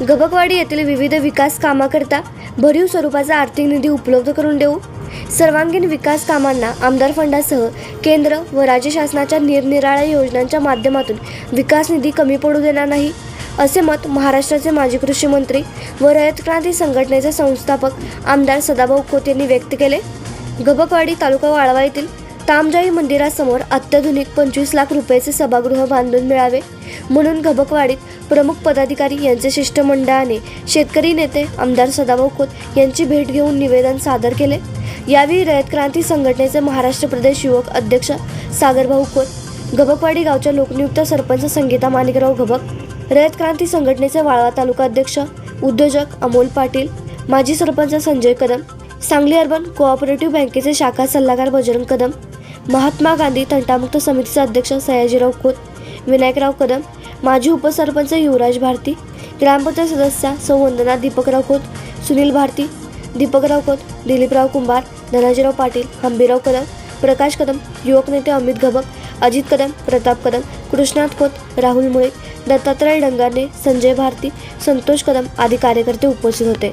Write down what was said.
गबकवाडी येथील विविध विकास कामाकरता भरीव स्वरूपाचा आर्थिक निधी उपलब्ध करून देऊ. सर्वांगीण विकास कामांना आमदार फंडासह केंद्र व राज्य शासनाच्या निरनिराळ्या योजनांच्या माध्यमातून विकास निधी कमी पडू देणार नाही असे मत महाराष्ट्राचे माजी कृषी मंत्री व रयत क्रांती संघटनेचे संस्थापक आमदार सदाभाऊ खोत यांनी व्यक्त केले. गबकवाडी तालुका वाळवा येथील तामजाई मंदिरासमोर अत्याधुनिक पंचवीस लाख रुपयाचे सभागृह बांधून मिळावे. म्हणून घबकवाडीत प्रमुख पदाधिकारी यांचे शिष्टमंडळाने शेतकरी नेते आमदार सदाभाऊ खोत यांची भेट घेऊन निवेदन सादर केले. यावेळी रयत क्रांती संघटनेचे महाराष्ट्र प्रदेश युवक अध्यक्ष सागरभाऊ खोत घबकवाडी गावच्या लोकनियुक्त सरपंच संगीता माणिकराव घबक रयत क्रांती संघटनेचे वाळवा तालुका अध्यक्ष उद्योजक अमोल पाटील माजी सरपंच संजय कदम सांगली अर्बन कोऑपरेटिव्ह बँकेचे शाखा सल्लागार बजरंग कदम महात्मा गांधी तंटामुक्त समितीचे अध्यक्ष सयाजीराव खोत विनायकराव कदम माजी उपसरपंच युवराज भारती ग्रामपंचायत सदस्या सौवंदना दीपकराव खोत सुनील भारती दीपकराव खोत दिलीपराव कुंभार धनाजीराव पाटील हंबीराव कदम प्रकाश कदम युवक नेते अमित घबक अजित कदम प्रताप कदम कृष्णात खोत राहुल मुळे दत्तात्रय डंगारे संजय भारती संतोष कदम आदी कार्यकर्ते उपस्थित होते.